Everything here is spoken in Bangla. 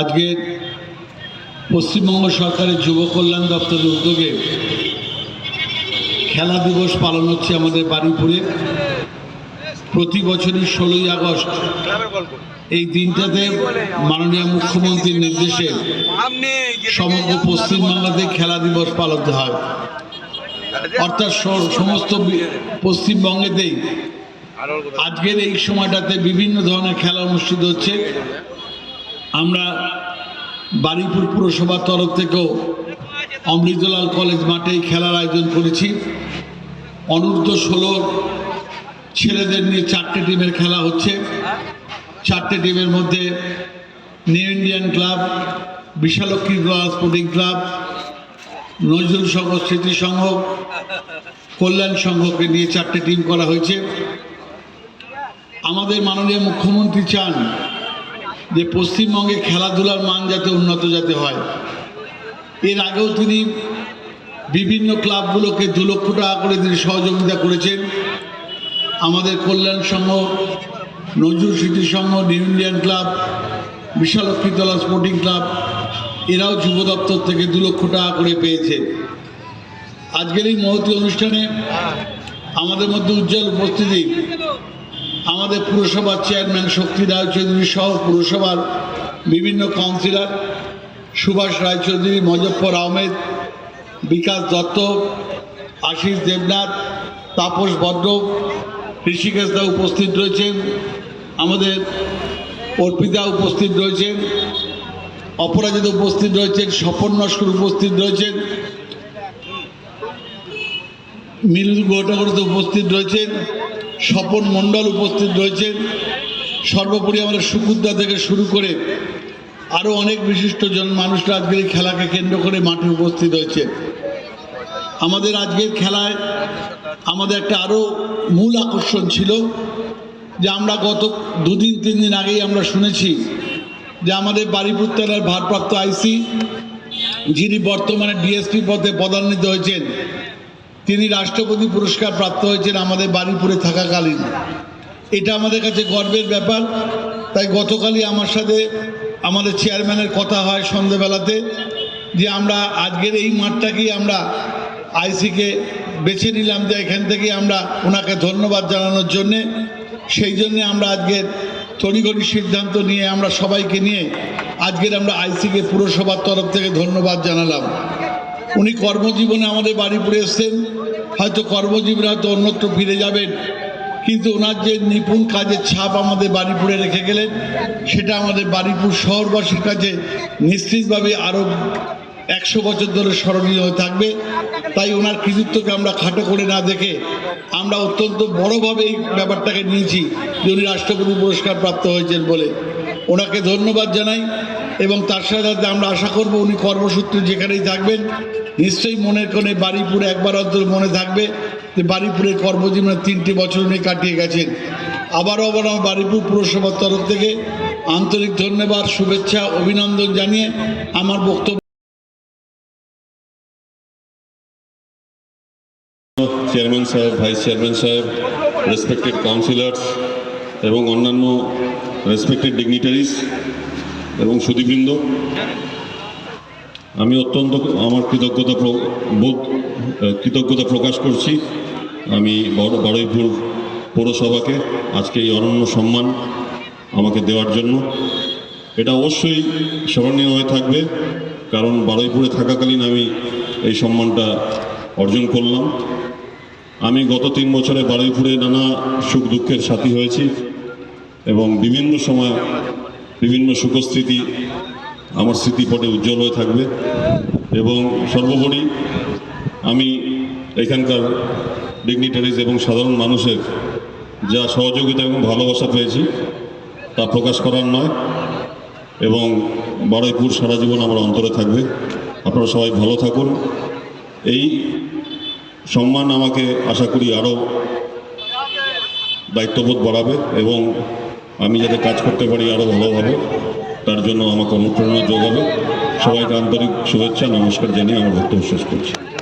আজকে পশ্চিমবঙ্গ সরকারের যুব কল্যাণ দপ্তরের উদ্যোগে খেলা দিবস পালন হচ্ছে আমাদের বারুইপুরে। প্রতি বছরই ষোলোই আগস্ট এই দিনটাতে মাননীয় মুখ্যমন্ত্রীর নির্দেশে সমগ্র পশ্চিমবাংলাতে খেলা দিবস পালিত হয়। অর্থাৎ সমস্ত পশ্চিমবঙ্গেতেই আজকের এই সময়টাতে বিভিন্ন ধরনের খেলা অনুষ্ঠিত হচ্ছে। আমরা বারুইপুর পুরসভার তরফ থেকেও অমৃতলাল কলেজ মাঠে খেলার আয়োজন করেছি। অনূর্ধ্ব ষোলোর ছেলেদের নিয়ে চারটে টিমের খেলা হচ্ছে। চারটে টিমের মধ্যে নিউ ইন্ডিয়ান ক্লাব বিশালক্ষী গ্লাস স্পোর্টিং ক্লাব নজরুল সংঘ, স্মৃতি সংঘ, কল্যাণ সংঘকে নিয়ে চারটে টিম করা হয়েছে। আমাদের মাননীয় মুখ্যমন্ত্রী চান যে পশ্চিমবঙ্গে খেলাধুলার মান যাতে উন্নত যাতে হয়। এর আগেও তিনি বিভিন্ন ক্লাবগুলোকে দু লক্ষ টাকা করে তিনি সহযোগিতা করেছেন। আমাদের Kalyan Sangha, Nazrul Smriti Sangha, new Indian club বিশালক্ষীতলা sporting club, এরাও যুব দপ্তর থেকে দু লক্ষ টাকা করে পেয়েছে। আজকের এই মহতী অনুষ্ঠানে আমাদের মধ্যে উজ্জ্বল উপস্থিতি। আমাদের পুরসভার চেয়ারম্যান শক্তি রায়চৌধুরী সহ পুরসভার বিভিন্ন কাউন্সিলর সুভাষ রায়চৌধুরী মজফর আহমেদ, বিকাশ দত্ত, আশিস দেবনাথ, তাপস বদ্র ঋষিকেশ দা উপস্থিত রয়েছেন, আমাদের অর্পিতা উপস্থিত রয়েছেন, অপরাজিত উপস্থিত রয়েছেন, স্বপন নস্কর উপস্থিত রয়েছেন মিলুল গোটাগড়িতে উপস্থিত রয়েছেন স্বপন মণ্ডল উপস্থিত রয়েছেন সর্বোপরি আমাদের সুকুদ্দা থেকে শুরু করে আরও অনেক বিশিষ্ট জন মানুষরা আজকের এই খেলাকে কেন্দ্র করে মাঠে উপস্থিত হয়েছে। আমাদের আজকের খেলায় আমাদের একটা আরও মূল আকর্ষণ ছিল যে আমরা গত দুদিন, তিন দিন আগেই আমরা শুনেছি যে আমাদের থানার ভারপ্রাপ্ত আইসি যিনি বর্তমানে ডিএসপি পদে পদান্বিত হয়েছেন তিনি রাষ্ট্রপতি পুরস্কার প্রাপ্ত হয়েছেন আমাদের বাড়িপুরে থাকাকালীন। এটা আমাদের কাছে গর্বের ব্যাপার। তাই গতকালই আমার সাথে আমাদের চেয়ারম্যানের কথা হয় সন্ধেবেলাতে যে আমরা আজকের এই মাঠটাকেই আমরা আইসিকে বেছে নিলাম যে এখান থেকে আমরা ওনাকে ধন্যবাদ জানানোর জন্যে। সেই জন্যে আমরা আজকের তড়িঘড়ি সিদ্ধান্ত নিয়ে আমরা সবাইকে নিয়ে আজকের আমরা আইসিকে পুরসভার তরফ থেকে ধন্যবাদ জানালাম। উনি কর্মজীবনে আমাদের বাড়িপুরে এসছেন। হয়তো কর্মজীবনে হয়তো অন্যত্র ফিরে যাবেন। কিন্তু ওনার যে নিপুণ কাজের ছাপ আমাদের বাড়িপুরে রেখে গেলেন, সেটা আমাদের বাড়িপুর শহরবাসীর কাছে নিশ্চিতভাবে আরও একশো বছর ধরে স্মরণীয় হয়ে থাকবে। তাই ওনার কৃতিত্বকে আমরা খাটো করে না দেখে আমরা অত্যন্ত বড়োভাবে এই ব্যাপারটাকে নিয়েছি যে উনি রাষ্ট্রপতি পুরস্কার প্রাপ্ত হয়েছেন বলে। ওনাকে ধন্যবাদ জানাই। এবং তার সাথে সাথে আমরা আশা করব উনি কর্মসূত্রে যেখানেই থাকবেন, নিশ্চয়ই মনের কোণে বাড়িপুর একবার অন্তর মনে থাকবে যে বাড়িপুরের কর্মজীবনে তিনটি বছর উনি কাটিয়ে গেছেন। আবারও আবার আমার বাড়িপুর পুরসভার তরফ থেকে আন্তরিক ধন্যবাদ, শুভেচ্ছা, অভিনন্দন জানিয়ে আমার বক্তব্য চেয়ারম্যান সাহেব, ভাইস চেয়ারম্যান সাহেব রেসপেক্টেড কাউন্সিলর্স এবং অন্যান্য রেসপেক্টেড ডিগনিটারিজ এবং সুদীবৃন্দ আমি অত্যন্ত আমার কৃতজ্ঞতা বোধ কৃতজ্ঞতা প্রকাশ করছি। আমি বড় বারুইপুর পৌরসভাকে আজকে এই অনন্য সম্মান আমাকে দেওয়ার জন্য। এটা অবশ্যই স্মরণীয় হয়ে থাকবে, কারণ বারুইপুরে থাকাকালীন আমি এই সম্মানটা অর্জন করলাম। আমি গত তিন বছরে বারুইপুরে নানা সুখ দুঃখের সাথী হয়েছি এবং বিভিন্ন সময় বিভিন্ন সুখস্মৃতি আমার স্মৃতিপটে উজ্জ্বল হয়ে থাকবে। এবং সর্বোপরি আমি এখানকার ডিগনিটারিজ এবং সাধারণ মানুষের যা সহযোগিতা এবং ভালোবাসা পেয়েছি, তা প্রকাশ করার নয় এবং বারুইপুর সারা জীবন আমার অন্তরে থাকবে। আপনারা সবাই ভালো থাকুন। এই সম্মান আমাকে আশা করি আরও দায়িত্ববোধ বাড়াবে এবং আমি যাতে কাজ করতে পারি আরও ভালোভাবে, তার জন্য আমাকে অনুপ্রেরণা যোগাবে। সবাইকে আন্তরিক শুভেচ্ছা, নমস্কার জানিয়ে আমার বক্তব্য শেষ করছি।